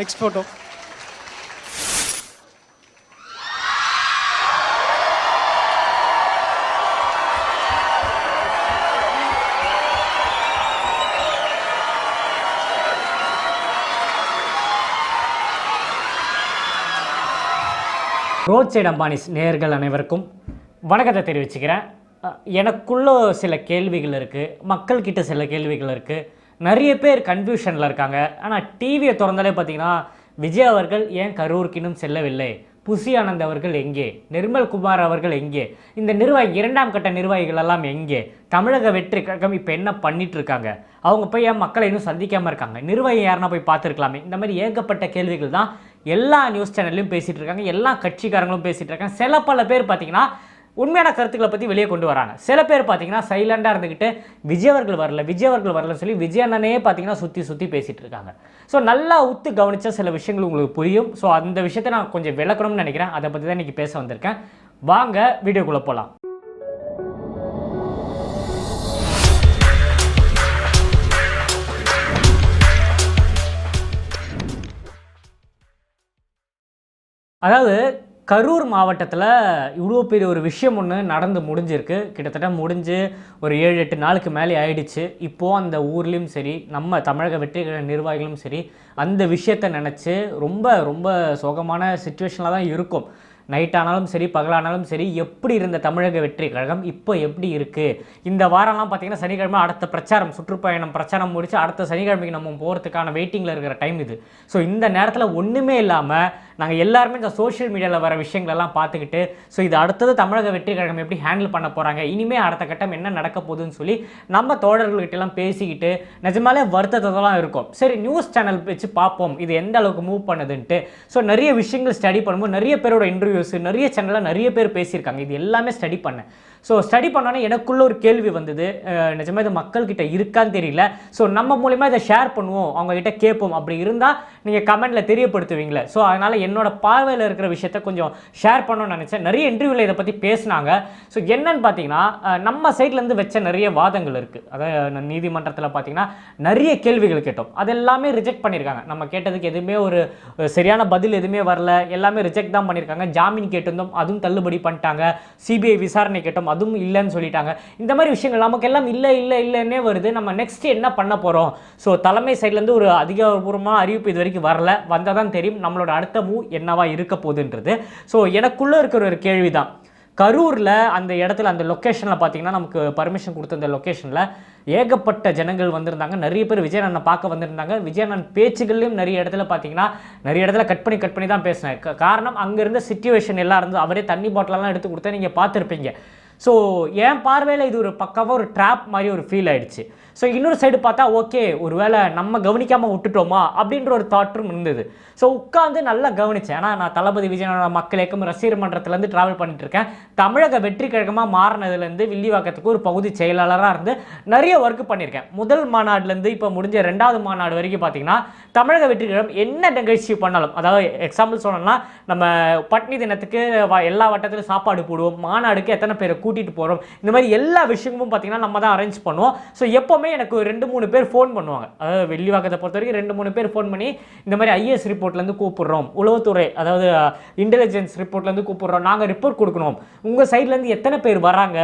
Next photo road side அம்பானிஸ் நேயர்கள் அனைவருக்கும் வணக்கத்தை தெரிவிச்சுக்கிறேன். எனக்குள்ள சில கேள்விகள் இருக்குது மக்கள்கிட்ட சில கேள்விகள் இருக்குது நிறைய பேர் கன்ஃபியூஷனில் இருக்காங்க. ஆனால் டிவியை திறந்தாலே பார்த்தீங்கன்னா விஜய் அவர்கள் ஏன் கரூருக்கு இன்னும் செல்லவில்லை? புசி ஆனந்த் அவர்கள் எங்கே? நிர்மல் குமார் அவர்கள் எங்கே? இந்த நிர்வாகி இரண்டாம் கட்ட நிர்வாகிகள் எல்லாம் எங்கே? தமிழக வெற்றி கழகம் இப்போ என்ன பண்ணிட்டு இருக்காங்க? அவங்க போய் ஏன் மக்களை இன்னும் சந்திக்காமல் இருக்காங்க? நிர்வாகி யாருன்னா போய் பார்த்துருக்கலாமே. இந்த மாதிரி ஏகப்பட்ட கேள்விகள் தான் எல்லா நியூஸ் சேனல்லையும் பேசிகிட்டு இருக்காங்க. எல்லா கட்சிக்காரங்களும் பேசிகிட்டு இருக்காங்க. சில பல பேர் பார்த்தீங்கன்னா உண்மையான கருத்துக்களை பற்றி வெளியே கொண்டு வராங்க. சில பேர் பார்த்தீங்கன்னா சைலண்டாக இருந்துக்கிட்டு விஜய் அவர்கள் வரல விஜய் அவர்கள் வரலன்னு சொல்லி விஜய் அண்ணனே பார்த்தீங்கன்னா சுற்றி சுற்றி பேசிகிட்டு இருக்காங்க. ஸோ நல்லா உத்து கவனித்தா சில விஷயங்கள் உங்களுக்கு புரியும். ஸோ அந்த விஷயத்தை நான் கொஞ்சம் விளக்கணும்னு நினைக்கிறேன். அதை பற்றி தான் இன்றைக்கி பேச வந்திருக்கேன். வாங்க வீடியோக்குள்ளே போகலாம் அதாவது கரூர் மாவட்டத்தில் இவ்வளோ பெரிய ஒரு விஷயம் ஒன்று நடந்து முடிஞ்சிருக்கு. கிட்டத்தட்ட முடிஞ்சு ஒரு ஏழு எட்டு நாளுக்கு மேலே ஆயிடுச்சு. இப்போது அந்த ஊர்லேயும் சரி நம்ம தமிழக வெற்றி நிர்வாகிகளும் சரி அந்த விஷயத்தை நினச்சி ரொம்ப ரொம்ப சோகமான சுச்சுவேஷனில் தான் இருக்கும். நைட் ஆனாலும் சரி பகலானாலும் சரி எப்படி இருந்த தமிழக வெற்றி கழகம் இப்போ எப்படி இருக்குது இந்த வாரம்லாம் பார்த்தீங்கன்னா சனிக்கிழமை அடுத்த பிரச்சாரம் சுற்றுப்பயணம் பிரச்சாரம் முடிச்சு அடுத்த சனிக்கிழமைக்கு நம்ம போகிறதுக்கான வெயிட்டிங்கில் இருக்கிற டைம் இது. ஸோ இந்த நேரத்தில் ஒன்றுமே இல்லாமல் நாங்கள் எல்லாருமே இந்த சோஷியல் மீடியாவில் வர விஷயங்களெல்லாம் பார்த்துக்கிட்டு ஸோ இது அடுத்தது தமிழக வெற்றி கழகம் எப்படி ஹேண்டில் பண்ண போகிறாங்க இனிமேல் அடுத்த கட்டம் என்ன நடக்க போகுதுன்னு சொல்லி நம்ம தோழர்கள்கிட்ட எல்லாம் பேசிக்கிட்டு நிஜமாலே வருத்தத்தெல்லாம் இருக்கும். சரி நியூஸ் சேனல் வச்சு பார்ப்போம். இது எந்த அளவுக்கு மூவ் பண்ணுதுன்ட்டு. ஸோ நிறைய விஷயங்கள் ஸ்டடி பண்ணும்போது நிறைய பேரோட இன்டர்வியூஸ் நிறைய சேனலாக நிறைய பேர் பேசியிருக்காங்க. இது எல்லாமே ஸ்டடி பண்ணேன். ஸோ ஸ்டடி பண்ணோன்னே எனக்குள்ள ஒரு கேள்வி வந்தது. நிஜமாக இது மக்கள்கிட்ட இருக்கான்னு தெரியல. ஸோ நம்ம மூலிமா இதை ஷேர் பண்ணுவோம். அவங்ககிட்ட கேட்போம். அப்படி இருந்தால் நீங்கள் கமெண்ட்டில் தெரியப்படுத்துவீங்களே. ஸோ அதனால் என்னோட பார்வையில் இருக்கிற விஷயத்த கொஞ்சம் ஷேர் பண்ணணும்னு நினச்சேன். நிறைய இன்டர்வியூவில் இதை பற்றி பேசினாங்க. ஸோ என்னன்னு பார்த்தீங்கன்னா நம்ம சைட்லேருந்து வச்ச நிறைய வாதங்கள் இருக்குது அதாவது நீதிமன்றத்தில் பார்த்தீங்கன்னா நிறைய கேள்விகள் கேட்டோம். அது எல்லாமே ரிஜெக்ட் பண்ணியிருக்காங்க நம்ம கேட்டதுக்கு எதுவுமே ஒரு சரியான பதில் எதுவுமே வரல. எல்லாமே ரிஜெக்ட் தான் பண்ணியிருக்காங்க ஜாமீன் கேட்டிருந்தோம். அதுவும் தள்ளுபடி பண்ணிட்டாங்க. சிபிஐ விசாரணை கேட்டோம். அதுவும் இல்லைன்னு சொல்லிட்டாங்க. இந்த மாதிரி விஷயங்கள் நமக்கு எல்லாம் இல்லை இல்லை இல்லைன்னே வருது. நம்ம நெக்ஸ்ட் என்ன பண்ண போகிறோம் ஸோ தலைமை சைட்லேருந்து ஒரு அதிகாரபூர்வமாக அறிவிப்பு இது வரைக்கும் வரல. வந்தால் தான் தெரியும் நம்மளோட அடுத்த மூவ் என்னவா இருக்க போகுதுன்றது. ஸோ எனக்குள்ளே இருக்கிற ஒரு கேள்வி தான் கரூரில் அந்த இடத்துல அந்த லொக்கேஷனில் பார்த்தீங்கன்னா நமக்கு பர்மிஷன் கொடுத்த அந்த லொக்கேஷனில் ஏகப்பட்ட ஜனங்கள் வந்திருந்தாங்க. நிறைய பேர் விஜய் பார்க்க வந்திருந்தாங்க. விஜய் பேச்சுகள்லையும் நிறைய இடத்துல பார்த்தீங்கன்னா நிறைய இடத்துல கட் பண்ணி கட் பண்ணி தான் பேசினேன். காரணம் அங்கே இருந்த சுச்சுவேஷன் எல்லாம் இருந்து அவரே தண்ணி பாட்டிலெல்லாம் எடுத்து கொடுத்தா நீங்கள் பார்த்துருப்பீங்க. ஸோ என் பார்வையில் இது ஒரு பக்காவாக ஒரு ட்ராப் மாதிரி ஒரு ஃபீல் ஆயிடுச்சு. ஸோ இன்னொரு சைடு பார்த்தா ஓகே ஒருவேளை நம்ம கவனிக்காமல் விட்டுட்டோமா அப்படின்ற ஒரு தாட்டும் இருந்தது. ஸோ உட்காந்து நல்லா கவனித்தேன் ஏன்னா நான் தளபதி விஜயனோட மக்கள் இயக்கம் ரசிகர் மன்றத்துலேருந்து ட்ராவல் பண்ணிட்டு இருக்கேன். தமிழக வெற்றி கழகமாக மாறினதுலேருந்து வில்லிவாக்கத்துக்கு ஒரு பகுதி செயலாளராக இருந்து நிறைய ஒர்க் பண்ணியிருக்கேன். முதல் மாநாடுலேருந்து இப்போ முடிஞ்ச ரெண்டாவது மாநாடு வரைக்கும் பார்த்தீங்கன்னா தமிழக வெற்றி கழகம் என்ன நிகழ்ச்சி பண்ணாலும் அதாவது எக்ஸாம்பிள் சொல்லணும்னா நம்ம பட்னி தினத்துக்கு எல்லா வட்டத்திலும் சாப்பாடு போடுவோம். மாநாடுக்கு எத்தனை பேரை கூட்டிகிட்டு போகிறோம் இந்த மாதிரி எல்லா விஷயமும் பார்த்தீங்கன்னா நம்ம தான் அரேஞ்ச் பண்ணுவோம். ஸோ எப்போ எப்போவுமே எனக்கு ரெண்டு மூணு பேர் ஃபோன் பண்ணுவாங்க. அதாவது வெள்ளிவாக்கத்தை பொறுத்த வரைக்கும் ரெண்டு மூணு பேர் ஃபோன் பண்ணி இந்த மாதிரி ஐஏஎஸ் ரிப்போர்ட்லேருந்து கூப்பிட்றோம். உளவுத்துறை அதாவது இன்டெலிஜென்ஸ் ரிப்போர்ட்லேருந்து கூப்பிட்றோம். நாங்கள் ரிப்போர்ட் கொடுக்கணும். உங்கள் சைட்லேருந்து எத்தனை பேர் வராங்க?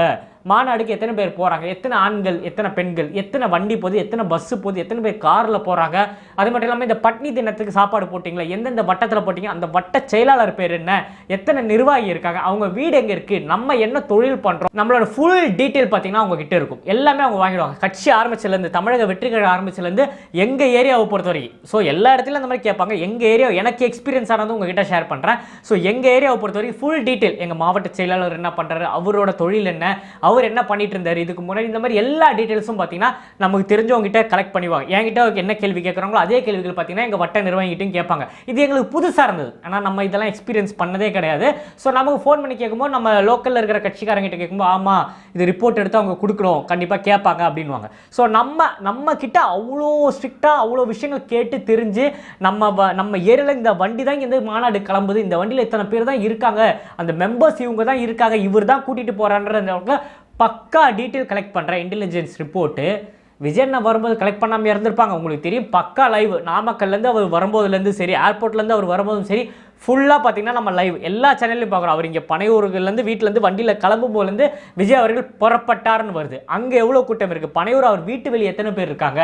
மாநாடுக்கு எத்தனை பேர் போகிறாங்க எத்தனை ஆண்கள் எத்தனை பெண்கள் எத்தனை வண்டி போகுது எத்தனை பஸ்ஸு போகுது எத்தனை பேர் காரில் போகிறாங்க அது மட்டும் இல்லாமல் இந்த பட்னி தினத்துக்கு சாப்பாடு போட்டிங்களா? எந்தெந்த வட்டத்தில் போட்டிங்க? அந்த வட்ட செயலாளர் பேர் என்ன? எத்தனை நிர்வாகி இருக்காங்க? அவங்க வீடு எங்கே இருக்குது நம்ம என்ன தொழில் பண்ணுறோம் நம்மளோட ஃபுல் டீட்டெயில் பார்த்தீங்கன்னா அவங்க கிட்ட இருக்கும். எல்லாமே அவங்க வாங்கிடுவாங்க. கட்சி ஆரம்பிச்சிலேருந்து தமிழக வெற்றி கழகம் ஆரம்பிச்சிலேருந்து எங்கள் ஏரியாவை பொறுத்த வரைக்கும். ஸோ எல்லா இடத்துலையும் அந்த மாதிரி கேட்பாங்க. எங்கள் ஏரியா எனக்கு எக்ஸ்பீரியன்ஸ் ஆனது உங்ககிட்ட ஷேர் பண்ணுறேன் ஸோ எங்கள் ஏரியாவை பொறுத்த வரைக்கும் ஃபுல் டீட்டெயில் எங்கள் மாவட்ட செயலாளர் என்ன பண்ணுறாரு அவரோட தொழில் என்ன? அவர் என்ன பண்ணிட்டு இருந்தார்? இதுக்கு முன்னாடி இந்த மாதிரி எல்லா டீட்டெயில்ஸும் பார்த்தீங்கன்னா நமக்கு தெரிஞ்சவங்க கிட்ட கலெக்ட் பண்ணுவாங்க என்கிட்ட என்ன கேள்வி கேட்குறாங்களோ அதே கேள்விகள் பார்த்தீங்கன்னா எங்கள் வட்ட நிர்வாகிகிட்டையும் கேட்பாங்க. இது எங்களுக்கு புதுசாக இருந்தது. ஆனால் நம்ம இதெல்லாம் எக்ஸ்பீரியன்ஸ் பண்ணதே கிடையாது. ஸோ நமக்கு ஃபோன் பண்ணி கேட்கும்போது நம்ம லோக்கலில் இருக்கிற கட்சிக்காரங்கிட்ட கேட்கும்போது ஆமாம் இது ரிப்போர்ட் எடுத்து அவங்க கொடுக்கணும். கண்டிப்பாக கேட்பாங்க அப்படின்வாங்க ஸோ நம்ம நம்ம கிட்ட அவ்வளோ ஸ்ட்ரிக்டாக அவ்வளோ விஷயங்கள் கேட்டு தெரிஞ்சு நம்ம வ- நம்ம ஏரியாவில் இந்த வண்டி தான் இந்த மாநாடு கிளம்புது. இந்த வண்டியில் இத்தனை பேர் தான் இருக்காங்க. அந்த மெம்பர்ஸ் இவங்க தான் இருக்காங்க. இவர் தான் கூட்டிகிட்டு போகிறான்ற அந்த பக்கா டீட்டெயில் கலெக்ட் பண்ணுற இன்டெலிஜென்ஸ் ரிப்போர்ட்டு விஜயண்ணா வரும்போது கலெக்ட் பண்ணாமல் இருந்திருப்பாங்க. உங்களுக்கு தெரியும் பக்கா லைவ் நாமக்கல்லேருந்து அவர் வரும்போதுலேருந்து சரி ஏர்போர்ட்லேருந்து அவர் வரும்போதும் சரி ஃபுல்லாக பார்த்தீங்கன்னா நம்ம லைவ் எல்லா சேனல்லையும் பார்க்குறோம். அவர் இங்கே பனையூர்கள்லேருந்து வீட்டிலேருந்து வண்டியில் கிளம்பும் போதுலேருந்து விஜய் அவர்கள் புறப்பட்டார்னு வருது. அங்கே எவ்வளோ கூட்டம் இருக்குது பனையூர் அவர் வீட்டு வெளியே எத்தனை பேர் இருக்காங்க?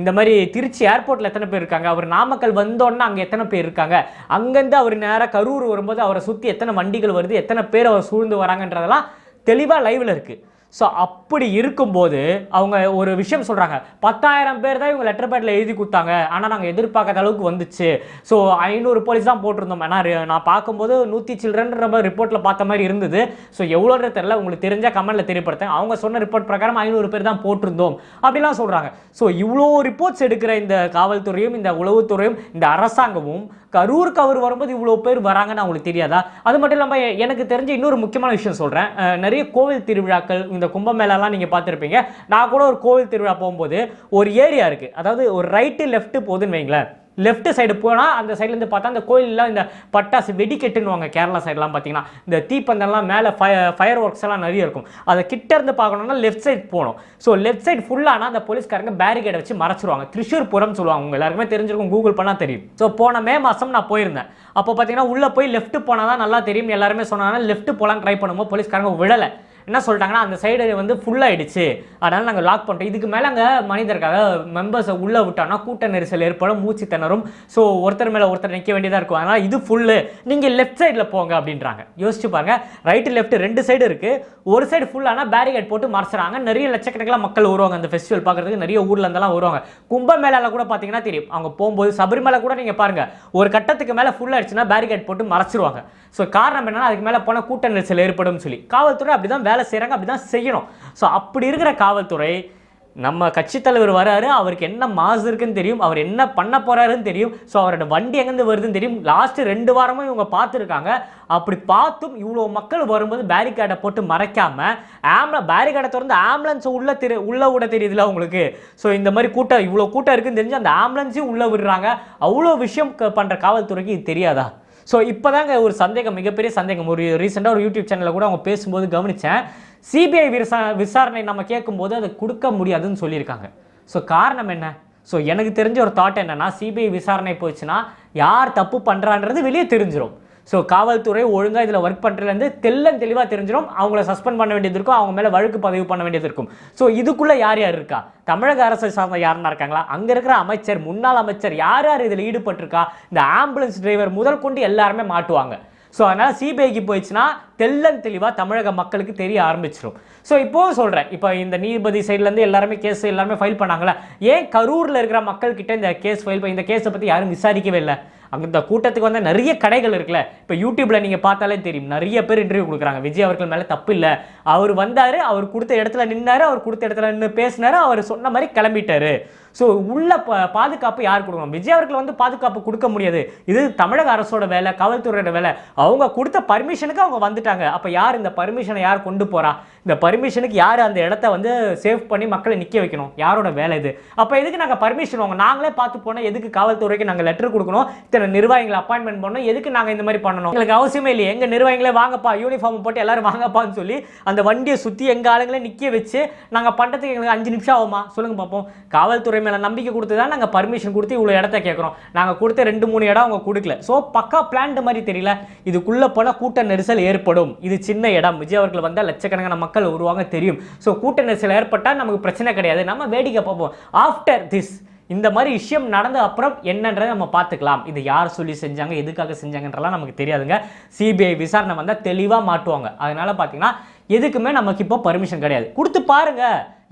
இந்த மாதிரி திருச்சி ஏர்போர்ட்டில் எத்தனை பேர் இருக்காங்க? அவர் நாமக்கல் வந்தோன்னா அங்கே எத்தனை பேர் இருக்காங்க? அங்கேருந்து அவர் நேராக கரூர் வரும்போது அவரை சுற்றி எத்தனை வண்டிகள் வருது? எத்தனை பேர் அவர் சூழ்ந்து வராங்கன்றதெல்லாம் தெளிவாக லைவில் இருக்குது ஸோ அப்படி இருக்கும்போது அவங்க ஒரு விஷயம் சொல்கிறாங்க பத்தாயிரம் பேர் தான் இவங்க லெட்டர் பேட்டில் எழுதி கொடுத்தாங்க. ஆனால் நாங்கள் எதிர்பார்க்காத அளவுக்கு வந்துச்சு. ஸோ ஐநூறு போலீஸ் தான் போட்டிருந்தோம். ஏன்னா நான் பார்க்கும்போது நூற்றி சில்ட்ரன்ற மாதிரி ரிப்போர்ட்டில் பார்த்த மாதிரி இருந்தது. ஸோ எவ்வளோன்னு தெரியல. உங்களுக்கு தெரிஞ்ச கமெண்ட்டில் தெரியப்படுத்தேன் அவங்க சொன்ன ரிப்போர்ட் பிரகாரம் ஐநூறு பேர் தான் போட்டிருந்தோம். அப்படிலாம் சொல்கிறாங்க ஸோ இவ்வளோ ரிப்போர்ட்ஸ் எடுக்கிற இந்த காவல்துறையும் இந்த உளவுத்துறையும் இந்த அரசாங்கமும் கரூருக்கு அவர் வரும்போது இவ்வளோ பேர் வராங்கன்னு அவங்களுக்கு தெரியாதா? அது மட்டும் இல்லாமல் எனக்கு தெரிஞ்ச இன்னொரு முக்கியமான விஷயம் சொல்கிறேன் நிறைய கோவில் திருவிழாக்கள் இந்த கும்பமேளாலாம் நீங்கள் பார்த்துருப்பீங்க. நான் கூட ஒரு கோவில் திருவிழா போகும்போது ஒரு ஏரியா இருக்குது அதாவது ஒரு ரைட்டு லெஃப்ட்டு போகுதுன்னு வைங்களேன். லெஃப்ட் சைடு போனால் அந்த சைட்லேருந்து பார்த்தா அந்த கோயிலெலாம் இந்த பட்டாசு வெடிக்கெட்டுன்னுவாங்க கேரளா சைட்லாம் பார்த்தீங்கன்னா. இந்த தீப்பந்தம்லாம் மேலே ஃபய ஃபயர் ஒர்க்ஸ் எல்லாம் நிறைய இருக்கும். அதை கிட்ட இருந்து பார்க்கணும்னா லெஃப்ட் சைடு போகணும். ஸோ லெஃப்ட் சைடு ஃபுல்லானா அந்த போலீஸ்காரங்க பேரிகேடை வச்சு மறைச்சிருவாங்க. திருஷூர் புறம் சொல்லுவாங்க உங்க எல்லாருக்குமே தெரிஞ்சிருக்கும் கூகுள் பண்ணால் தெரியும். ஸோ போன மே மாதம் நான் போயிருந்தேன். அப்போ பார்த்தீங்கன்னா உள்ளே போய் லெஃப்ட் போனால் தான் நல்லா தெரியும் எல்லாருமே சொன்னாங்கன்னா லெஃப்ட் போகலான்னு ட்ரை பண்ணும்போது போலீஸ்காரங்க விடலை என்ன சொல்லிட்டாங்கன்னா அந்த சைடு வந்து ஃபுல்லாகிடுச்சு அதனால் நாங்கள் லாக் பண்ணுறோம் இதுக்கு மேலே அங்கே மனிதருக்காக மெம்பர்ஸை உள்ளே விட்டோம்னா கூட்ட நெரிசல் ஏற்படும் மூச்சு திணறும். ஸோ ஒருத்தர் மேலே ஒருத்தர் நிற்க வேண்டியதாக இருக்கும். அதனால் இது ஃபுல்லு நீங்கள் லெஃப்ட் சைடில் போங்க அப்படின்றாங்க. யோசிச்சு பாருங்க. ரைட்டு லெஃப்ட் ரெண்டு சைடு இருக்குது ஒரு சைடு ஃபுல்லானா பேரிகேட் போட்டு மறைச்சிறாங்க நிறைய லட்சக்கணக்கில் மக்கள் வருவாங்க அந்த ஃபெஸ்டிவல் பார்க்குறதுக்கு. நிறைய ஊரில் இருந்தெல்லாம் வருவாங்க. கும்பமேளாவில் கூட பார்த்தீங்கன்னா தெரியும். அவங்க போகும்போது சபரிமலை கூட நீங்கள் பாருங்கள் ஒரு கட்டத்துக்கு மேலே ஃபுல்லாகிடுச்சுன்னா பேரிகேட் போட்டு மறைச்சிருவாங்க. ஸோ காரணம் என்னன்னா அதுக்கு மேலே போனால் கூட்ட நெரிசல் ஏற்படும் சொல்லி. காவல்துறை அப்படி தான் வேலை செய்கிறாங்க அப்படி தான் செய்யணும். ஸோ அப்படி இருக்கிற காவல்துறை நம்ம கட்சித் தலைவர் வராரு அவருக்கு என்ன மாசு இருக்குன்னு தெரியும் அவர் என்ன பண்ண போறாருன்னு தெரியும் ஸோ அவரோட வண்டி எங்கேருந்து வருதுன்னு தெரியும். லாஸ்ட்டு ரெண்டு வாரமும் இவங்க பார்த்துருக்காங்க. அப்படி பார்த்தும் இவ்வளோ மக்கள் வரும்போது பேரிகேடை போட்டு மறைக்காம ஆம்புல பேரிகேடை திறந்து ஆம்புலன்ஸை உள்ள தெரி உள்ள விட தெரியுதுல உங்களுக்கு? ஸோ இந்த மாதிரி கூட்டம் இவ்வளோ கூட்டம் இருக்குன்னு தெரிஞ்சு அந்த ஆம்புலன்ஸையும் உள்ளே விடுறாங்க. அவ்வளோ விஷயம் க- காவல்துறைக்கு இது தெரியாதா? ஸோ இப்போதாங்க ஒரு சந்தேகம் மிகப்பெரிய சந்தேகம். ஒரு ரீசெண்டாக ஒரு யூடியூப் சேனலில் கூட அவங்க பேசும்போது கவனித்தேன் சிபிஐ விசா விசாரணை நம்ம கேட்கும்போது அதை கொடுக்க முடியாதுன்னு சொல்லியிருக்காங்க. ஸோ காரணம் என்ன? ஸோ எனக்கு தெரிஞ்ச ஒரு தாட் என்னென்னா சிபிஐ விசாரணை போச்சுன்னா யார் தப்பு பண்ணுறான்றது வெளியே தெரிஞ்சிடும் ஸோ காவல்துறை ஒழுங்காக இதில் ஒர்க் பண்ணுறதுலேருந்து தெல்லம் தெளிவாக தெரிஞ்சிடும். அவங்கள சஸ்பெண்ட் பண்ண வேண்டியது இருக்கும். அவங்க மேலே வழக்கு பதிவு பண்ண வேண்டியது இருக்கும். ஸோ இதுக்குள்ளே யார் யார் இருக்கா? தமிழக அரசை சார்ந்த யாருன்னா இருக்காங்களா? அங்கே இருக்கிற அமைச்சர் முன்னாள் அமைச்சர் யார் யார் இதில் ஈடுபட்டிருக்கா? இந்த ஆம்புலன்ஸ் டிரைவர் முதல் கொண்டு எல்லாருமே மாட்டுவாங்க. ஸோ அதனால் சிபிஐக்கு போயிடுச்சுன்னா தெல்லம் தெளிவாக தமிழக மக்களுக்கு தெரிய ஆரம்பிச்சிடும் ஸோ இப்போவும் சொல்கிறேன் இப்போ இந்த நீதிபதி சைட்லேருந்து எல்லாருமே கேஸ் எல்லாருமே ஃபைல் பண்ணாங்களே ஏன் கரூரில் இருக்கிற மக்கள்கிட்ட இந்த கேஸ் ஃபைல் இந்த கேஸை பற்றி யாரும் விசாரிக்கவே இல்லை? அங்கே இந்த கூட்டத்துக்கு வந்து நிறைய கடைகள் இருக்குல்ல. இப்போ யூடியூப்பில் நீங்கள் பார்த்தாலே தெரியும். நிறைய பேர் இன்டர்வியூ கொடுக்குறாங்க. விஜய் அவர்கள் மேலே தப்பு இல்லை. அவர் வந்தார் அவர் கொடுத்த இடத்துல நின்னார் அவர் கொடுத்த இடத்துல நின்று பேசினாரு அவர் சொன்ன மாதிரி கிளம்பிட்டாரு. ஸோ உள்ள ப பாதுகாப்பு யார் கொடுக்கணும்? விஜய் அவர்கள் வந்து பாதுகாப்பு கொடுக்க முடியாது. இது தமிழக அரசோட வேலை காவல்துறையோட வேலை. அவங்க கொடுத்த பர்மிஷனுக்கு அவங்க வந்துட்டாங்க. அப்போ யார் இந்த பர்மிஷனை யார் கொண்டு போகிறா இந்த பர்மிஷனுக்கு யார் அந்த இடத்த வந்து சேவ் பண்ணி மக்களை நிற்க வைக்கணும்? யாரோட வேலை இது? அப்போ எதுக்கு நாங்கள் பர்மிஷன் வாங்க நாங்களே பார்த்து போனால் எதுக்கு காவல்துறைக்கு நாங்கள் லெட்டர் கொடுக்கணும்? இத்தனை நிர்வாகிகளை அப்பாயின்மெண்ட் பண்ணணும்? எதுக்கு நாங்கள் இந்த மாதிரி பண்ணணும்? எங்களுக்கு அவசியமே இல்லையே. எங்கள் நிர்வாகிகளே வாங்கப்பா யூனிஃபார்ம் போட்டு எல்லாரும் வாங்கப்பான்னு சொல்லி அந்த வண்டியை சுற்றி எங்கள் ஆளுங்களே நிற்க வச்சு நாங்கள் பண்ணுறதுக்கு எங்களுக்கு அஞ்சு நிமிஷம் ஆகுமா? சொல்லுங்கள் பார்ப்போம் காவல்துறை மேலே நம்பிக்கை கொடுத்து தான் நாங்கள் பர்மிஷன் கொடுத்து இவ்வளோ இடத்த கேட்குறோம் நாங்கள் கொடுத்த ரெண்டு மூணு இடம் அவங்க கொடுக்கல. ஸோ பக்கா பிளான்ட் மாதிரி தெரியல. இதுக்குள்ளே போனால் கூட்ட நெரிசல் ஏற்படும். இது சின்ன இடம். விஜய் அவர்கள் வந்தால் லட்சக்கணக்கான மக்கள் வருவாங்க தெரியும். ஸோ கூட்ட நெரிசல் ஏற்பட்டால் நமக்கு பிரச்சனை கிடையாது. நம்ம வேடிக்கை பார்ப்போம். ஆஃப்டர் திஸ் இந்த மாதிரி விஷயம் நடந்த அப்புறம் என்னன்றதை நம்ம பார்த்துக்கலாம். இது யார் சொல்லி செஞ்சாங்க? எதுக்காக செஞ்சாங்கன்றலாம் நமக்கு தெரியாதுங்க. சிபிஐ விசாரணை வந்தால் தெளிவாக மாட்டுவாங்க. அதனால் பார்த்தீங்கன்னா எதுக்குமே நமக்கு இப்போ பர்மிஷன் கிடையாது. கொடுத்து பாருங்க.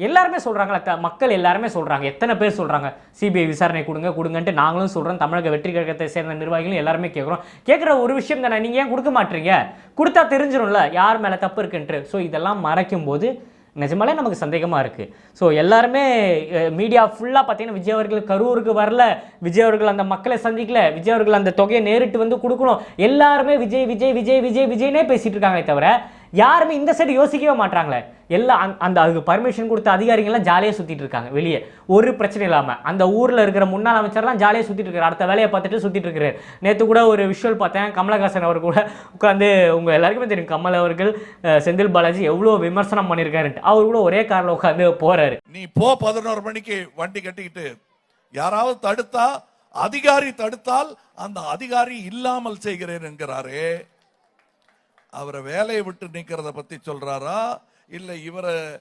எல்லாருமே சொல்கிறாங்களே மக்கள் எல்லாருமே சொல்கிறாங்க எத்தனை பேர் சொல்கிறாங்க சிபிஐ விசாரணை கொடுங்க கொடுங்கன்ட்டு நாங்களும் சொல்கிறோம் தமிழக வெற்றி கழகத்தை சேர்ந்த நிர்வாகிகளும் எல்லாருமே கேட்குறோம் கேட்குற ஒரு விஷயம் தானே நீங்கள் ஏன் கொடுக்க மாட்டீங்க? கொடுத்தா தெரிஞ்சிடும்ல யார் மேலே தப்பு இருக்குன்ட்டு. ஸோ இதெல்லாம் மறைக்கும் போது நிஜமாலே நமக்கு சந்தேகமாக இருக்குது ஸோ எல்லாருமே மீடியா ஃபுல்லாக பார்த்தீங்கன்னா விஜய் அவர்கள் கரூருக்கு வரல. விஜய் அவர்கள் அந்த மக்களை சந்திக்கல. விஜய் அவர்கள் அந்த தொகையை நேரிட்டு வந்து கொடுக்கணும். எல்லாருமே விஜய் விஜய் விஜய் விஜய் விஜய்னே பேசிகிட்டு இருக்காங்களே தவிர யாருமே இந்த சைடு யோசிக்கவே மாட்டாங்களே எல்லாம் அந்த- அந்த அதுக்கு பர்மிஷன் கொடுத்த அதிகாரிகள்லாம் ஜாலியாக சுற்றிட்டு இருக்காங்க வெளியே. ஒரு பிரச்சனை இல்லாமல் அந்த ஊரில் இருக்கிற முன்னாள் அமைச்சர்லாம் ஜாலியாக சுற்றிட்டு இருக்காரு. அடுத்த வேலையை பார்த்துட்டு சுற்றிட்டு இருக்கிறாரு. நேற்று கூட ஒரு விஷுவல் பார்த்தேன். கமலஹாசன் அவர் கூட உட்காந்து உங்கள் எல்லாருக்குமே தெரியும். கமல் அவர்கள் செந்தில் பாலாஜி எவ்வளோ விமர்சனம் பண்ணியிருக்காருன்ட்டு. அவர் கூட ஒரே காரில் உட்காந்து போகிறாரு நீ போ பதினோரு மணிக்கு வண்டி கட்டிக்கிட்டு. யாராவது தடுத்தா அதிகாரி தடுத்தால் அந்த அதிகாரி இல்லாமல் செய்கிறேன் என்கிறாரே. அவரை வேலையை விட்டு நிற்கிறத பத்தி சொல்றாரா? இல்ல இவரை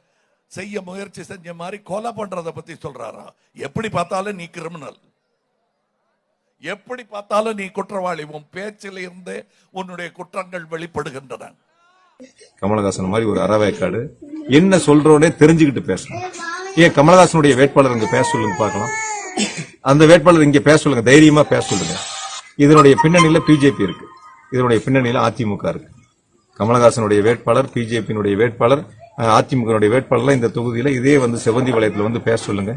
செய்ய முயற்சி செஞ்ச மாதிரி கொலை பண்றத பத்தி சொல்றாரா? எப்படி பார்த்தாலும் நீ கிரிமினல் எப்படி பார்த்தாலும் நீ குற்றவாளி. உன் பேச்சில் இருந்தே உன்னுடைய குற்றங்கள் வெளிப்படுகின்றன. கமலஹாசன் மாதிரி ஒரு அறவேக்காடு. என்ன சொல்றோனே தெரிஞ்சுக்கிட்டு பேசணும். ஏன் கமலஹாசனுடைய வேட்பாளர் இங்க பேச சொல்லுங்க பார்க்கலாம். அந்த வேட்பாளர் இங்க பேச சொல்லுங்க தைரியமா பேச சொல்லுங்க. இதனுடைய பின்னணியில பிஜேபி இருக்கு. இதனுடைய பின்னணியில அதிமுக இருக்கு. கமலஹாசனுடைய வேட்பாளர் பிஜேபியினுடைய வேட்பாளர் அதிமுக வேட்பாளர்லாம் இந்த தொகுதியில இதே வந்து செவந்தி வளையத்தில் வந்து பேச சொல்லுங்க.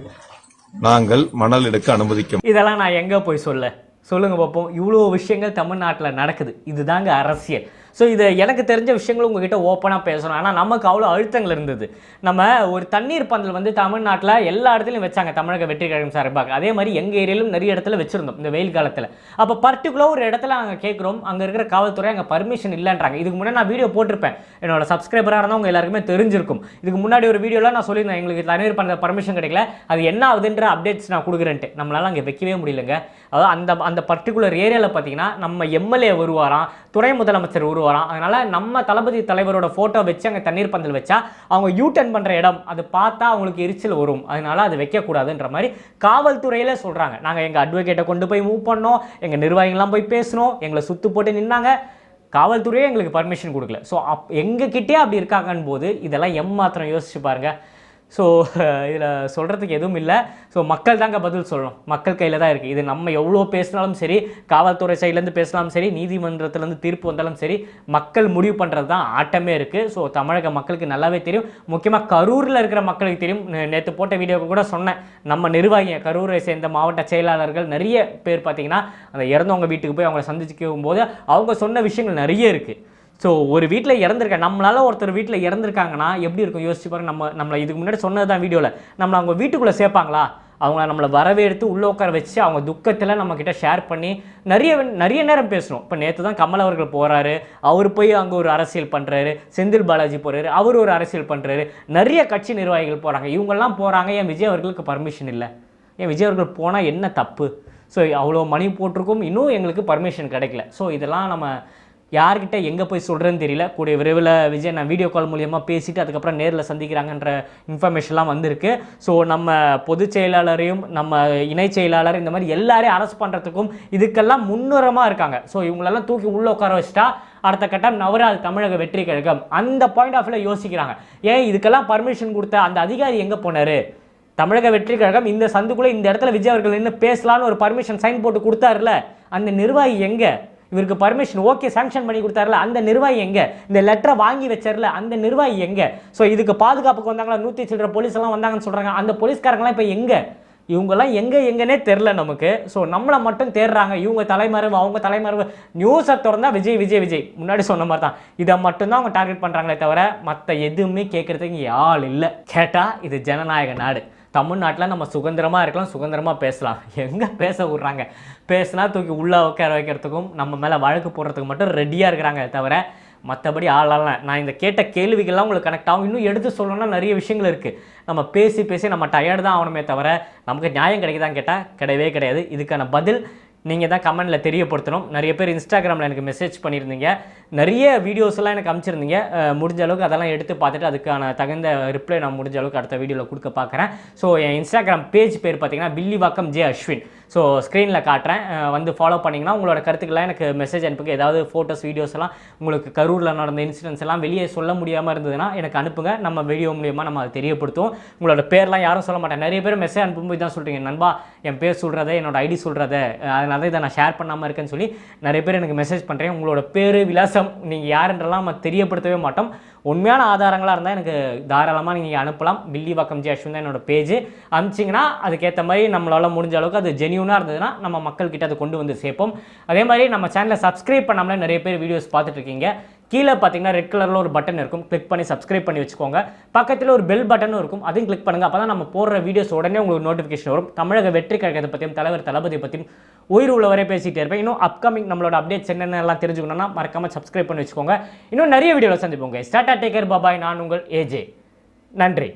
நாங்கள் மணல் எடுக்க அனுமதிக்கும் இதெல்லாம் நான் எங்கே போய் சொல்ல? சொல்லுங்க பார்ப்போம் இவ்வளோ விஷயங்கள் தமிழ்நாட்டில் நடக்குது. இதுதாங்க அரசியல். ஸோ இது எனக்கு தெரிஞ்ச விஷயங்கள் உங்ககிட்ட ஓப்பனாக பேசணும். ஆனால் நமக்கு அவ்வளோ அழுத்தங்கள் இருந்தது. நம்ம ஒரு தண்ணீர் பந்தல் வந்து தமிழ்நாட்டில் எல்லா இடத்துலையும் வச்சாங்க தமிழக வெற்றி கழகம் சார்பாக. அதே மாதிரி எங்கள் ஏரியாலும் நிறைய இடத்துல வச்சுருந்தோம் இந்த வெயில் காலத்தில். அப்போ பர்டிகுலர் ஒரு இடத்துல நாங்கள் கேட்குறோம் அங்கே இருக்கிற காவல்துறை அங்கே பர்மிஷன் இல்லைன்றாங்க. இதுக்கு முன்னாடி நான் வீடியோ போட்டிருப்பேன். என்னோட சப்ஸ்கிரைபராக இருந்தால் உங்கள் எல்லாருக்குமே தெரிஞ்சிருக்கும். இதுக்கு முன்னாடி ஒரு வீடியோவில் நான் சொல்லியிருந்தேன் எங்களுக்கு தண்ணீர் பந்தல் பர்மிஷன் கிடைக்கல. அது என்ன ஆகுதுன்ற அப்டேட்ஸ் நான் கொடுக்குறேன்ட்டு. நம்மளால் அங்கே வைக்கவே முடியலங்க. அதாவது அந்த அந்த பர்டிகுலர் ஏரியாவில் பார்த்தீங்கன்னா நம்ம எம்எல்ஏ வருவாராம் துணை முதலமைச்சர் வருவாராம் அதனால நம்ம தளபதி தலைவரோட ஃபோட்டோ வச்சு அங்கே தண்ணீர் பந்தல் வச்சா அவங்க யூ டர்ன் பண்ணுற இடம் அது பார்த்தா அவங்களுக்கு எரிச்சல் வரும். அதனால அது வைக்கக்கூடாதுன்ற மாதிரி காவல்துறையில சொல்கிறாங்க நாங்கள் எங்கள் அட்வொகேட்டை கொண்டு போய் மூவ் பண்ணோம் எங்கள் நிர்வாகிகள்லாம் போய் பேசினோம் எங்களை சுத்து போட்டு நின்னாங்க. காவல்துறையே எங்களுக்கு பர்மிஷன் கொடுக்கல. ஸோ அப் எங்ககிட்டே அப்படி இருக்காங்கன்னு போது இதெல்லாம் எம்மாத்திரம் யோசிச்சு பாருங்க. ஸோ இதில் சொல்கிறதுக்கு எதுவும் இல்லை. ஸோ மக்கள் தாங்க பதில் சொல்லணும். மக்கள் கையில் தான் இருக்குது இது நம்ம எவ்வளோ பேசினாலும் சரி காவல்துறை சைட்லேருந்து பேசினாலும் சரி நீதிமன்றத்துலேருந்து தீர்ப்பு வந்தாலும் சரி மக்கள் முடிவு பண்ணுறது தான் ஆட்டமே இருக்குது ஸோ தமிழக மக்களுக்கு நல்லாவே தெரியும். முக்கியமாக கரூரில் இருக்கிற மக்களுக்கு தெரியும். நேற்று போட்ட வீடியோவுக்கு கூட சொன்னேன். நம்ம நிர்வாகிங்க கரூரை சேர்ந்த மாவட்ட செயலாளர்கள் நிறைய பேர் பார்த்தீங்கன்னா அந்த இறந்தவங்க வீட்டுக்கு போய் அவங்கள சந்திச்சுக்கும் போது அவங்க சொன்ன விஷயங்கள் நிறைய இருக்குது ஸோ ஒரு வீட்டில் இறந்துருக்க நம்மளால் ஒருத்தர் வீட்டில் இறந்துருக்காங்கன்னா எப்படி இருக்கும்? யோசிச்சு பாருங்க நம்ம நம்மளை இதுக்கு முன்னாடி சொன்னது தான் வீடியோவில் நம்மளை அவங்க வீட்டுக்குள்ளே சேர்ப்பாங்களா? அவங்க நம்மளை வரவேற்று உள்ளே உட்கார வச்சு அவங்க துக்கத்தில் நம்மக்கிட்ட ஷேர் பண்ணி நிறைய நிறைய நேரம் பேசணும் இப்போ நேற்று தான் கமல் அவர்கள் போகிறாரு அவர் போய் அங்கே ஒரு அரசியல் பண்ணுறாரு செந்தில் பாலாஜி போகிறாரு அவர் ஒரு அரசியல் பண்ணுறாரு நிறைய கட்சி நிர்வாகிகள் போகிறாங்க இவங்கெல்லாம் போகிறாங்க ஏன் விஜய் அவர்களுக்கு பர்மிஷன் இல்லை? ஏன் விஜய் அவர்கள் போனால் என்ன தப்பு? ஸோ அவ்வளோ மணி போட்டிருக்கும் இன்னும் எங்களுக்கு பர்மிஷன் கிடைக்கல. ஸோ இதெல்லாம் நம்ம யார்கிட்ட எங்கே போய் சொல்கிறேன்னு தெரியல. கூடிய விரைவில் விஜய் நான் வீடியோ கால் மூலியமாக பேசிட்டு அதுக்கப்புறம் நேரில் சந்திக்கிறாங்கன்ற இன்ஃபர்மேஷன்லாம் வந்திருக்கு. ஸோ நம்ம பொதுச் செயலாளரையும் நம்ம இணை செயலாளர் இந்த மாதிரி எல்லாரையும் அரசு பண்ணுறதுக்கும் இதுக்கெல்லாம் முன்னுரமாக இருக்காங்க. ஸோ இவங்களெல்லாம் தூக்கி உள்ளே உட்கார வச்சுட்டா அடுத்த கட்டம் நவரால் தமிழக வெற்றி கழகம். அந்த பாயிண்ட் ஆஃப் வியூவில் யோசிக்கிறாங்க. ஏன் இதுக்கெல்லாம் பர்மிஷன் கொடுத்த அந்த அதிகாரி எங்கே போனார்? தமிழக வெற்றி கழகம் இந்த சந்துக்குள்ளே இந்த இடத்துல விஜய் அவர்கள் நின்று பேசலான்னு ஒரு பர்மிஷன் சைன் போட்டு கொடுத்தாருல. அந்த நிர்வாகி எங்கே? இவருக்கு பர்மிஷன் ஓகே சாங்ஷன் பண்ணி கொடுத்தாருல அந்த நிர்வாகி எங்க? இந்த லெட்டரை வாங்கி வச்சார்ல அந்த நிர்வாகி எங்க? ஸோ இதுக்கு பாதுகாப்புக்கு வந்தாங்களா? நூற்றி சில்லற போலீஸ் எல்லாம் வந்தாங்கன்னு சொல்கிறாங்க அந்த போலீஸ்காரங்களாம் இப்போ எங்க? இவங்கெல்லாம் எங்கே எங்கன்னே தெரில நமக்கு. ஸோ நம்மளை மட்டும் தேடுறாங்க இவங்க தலைமறைவு அவங்க தலைமறைவு. நியூஸை திறந்தால் விஜய் விஜய் விஜய். முன்னாடி சொன்ன மாதிரி தான் இதை மட்டும்தான் அவங்க டார்கெட் பண்ணுறாங்களே தவிர மற்ற எதுவுமே கேட்குறதுக்கு இங்க ஆள் இல்லை. கேட்டால் இது ஜனநாயக நாடு. தமிழ்நாட்டில் நம்ம சுதந்திரமாக இருக்கலாம் சுதந்திரமாக பேசலாம். எங்கே பேச விட்றாங்க? பேசினா தூக்கி உள்ளே உட்கார வைக்கிறதுக்கும் நம்ம மேலே வழக்கு போடுறதுக்கு மட்டும் ரெடியாக இருக்கிறாங்க தவிர மற்றபடி ஆளாலாம் நான் இந்த கேட்ட கேள்விகள்லாம் உங்களுக்கு கனெக்ட் ஆகும். இன்னும் எடுத்து சொல்லணும்னா நிறைய விஷயங்கள் இருக்குது நம்ம பேசி பேசி நம்ம டயர்டு தான் ஆகணுமே தவிர நமக்கு நியாயம் கிடைக்குதான்னு கேட்டால் கிடையவே கிடையாது. இதுக்கான பதில் நீங்கள் தான் கமெண்டில் தெரியப்படுத்தணும். நிறைய பேர் இன்ஸ்டாகிராமில் எனக்கு மெசேஜ் பண்ணியிருந்தீங்க. நிறைய வீடியோஸ்லாம் எனக்கு அனுப்பிச்சிருந்தீங்க. முடிஞ்ச அளவுக்கு அதெல்லாம் எடுத்து பார்த்துட்டு அதுக்கான தகுந்த ரிப்ளை நான் முடிஞ்ச அளவுக்கு அடுத்த வீடியோவில் கொடுக்க பார்க்குறேன். ஸோ என் இன்ஸ்டாகிராம் பேஜ் பேர் பார்த்தீங்கன்னா வில்லிவாக்கம் ஜே அஸ்வின். ஸோ ஸ்க்ரீனில் காட்டுறேன். வந்து ஃபாலோ பண்ணிங்கன்னா உங்களோட கருத்துக்கெல்லாம் எனக்கு மெசேஜ் அனுப்புங்க. ஏதாவது ஃபோட்டோஸ் வீடியோஸ் எல்லாம் உங்களுக்கு கரூரில் நடந்த இன்சிடென்ட்ஸ் எல்லாம் வெளியே சொல்ல முடியாமல் இருந்ததுன்னா எனக்கு அனுப்புங்க. நம்ம வீடியோ மூலியமாக நம்ம அதை தெரியப்படுத்துவோம். உங்களோட பேர்லாம் யாரும் சொல்ல மாட்டேன். நிறைய பேர் மெசேஜ் அனுப்பும்போது தான் சொல்கிறீங்க நண்பா என் பேர் சொல்கிறத என்னோட ஐடி சொல்கிறத அதனால இதை நான் ஷேர் பண்ணாமல் இருக்கேன்னு சொல்லி நிறைய பேர் எனக்கு மெசேஜ் பண்ணுறேன் உங்களோட பேர் விலாசம் நீங்கள் யாருன்றலாம் நம்ம தெரியப்படுத்தவே மாட்டோம். உண்மையான ஆதாரங்களாக இருந்தால் எனக்கு தாராளமாக நீங்கள் அனுப்பலாம். பில்லி வக்கம் ஜி அஸ்வின் தான் என்னோட பேஜ் அனுப்பிச்சிங்கன்னா அதுக்கேற்ற மாதிரி நம்மளால் முடிஞ்ச அளவுக்கு அது ஜெனியூனாக இருந்ததுன்னா நம்ம மக்கள்கிட்ட அதை கொண்டு வந்து சேர்ப்போம். அதே மாதிரி நம்ம சேனலை சப்ஸ்கிரைப் பண்ணாமலே நிறைய பேர் வீடியோஸ் பார்த்துட்ருக்கீங்க கீழே பார்த்தீங்கன்னா ரெட் கலரில் ஒரு பட்டன் இருக்கும். கிளிக் பண்ணி சப்ஸ்கிரைப் பண்ணி வச்சுக்கோங்க. பக்கத்தில் ஒரு பெல் பட்டனும் இருக்கும். அதையும் கிளிக் பண்ணுங்கள் அப்போ தான் நம்ம போடுற வீடியோஸ் உடனே உங்களுக்கு நோட்டிஃபிகேஷன் வரும். தமிழக வெற்றி கழகத்தை பற்றியும் தலைவர் தளபதி பற்றியும் உயிர் உள்ளவரை பேசிகிட்டே இருப்பேன். இன்னும் அப்கமிங் நம்மளோட அப்டேட்ஸ் என்னென்னலாம் தெரிஞ்சுக்கணும்னா மறக்காமல் சப்ஸ்கிரைப் பண்ணி வச்சுக்கோங்க. இன்னும் நிறைய வீடியோவில் சந்திப்போங்க ஸ்டாட்டா டேக்கர் பாபாய் நான் உங்கள் ஏஜே நன்றி.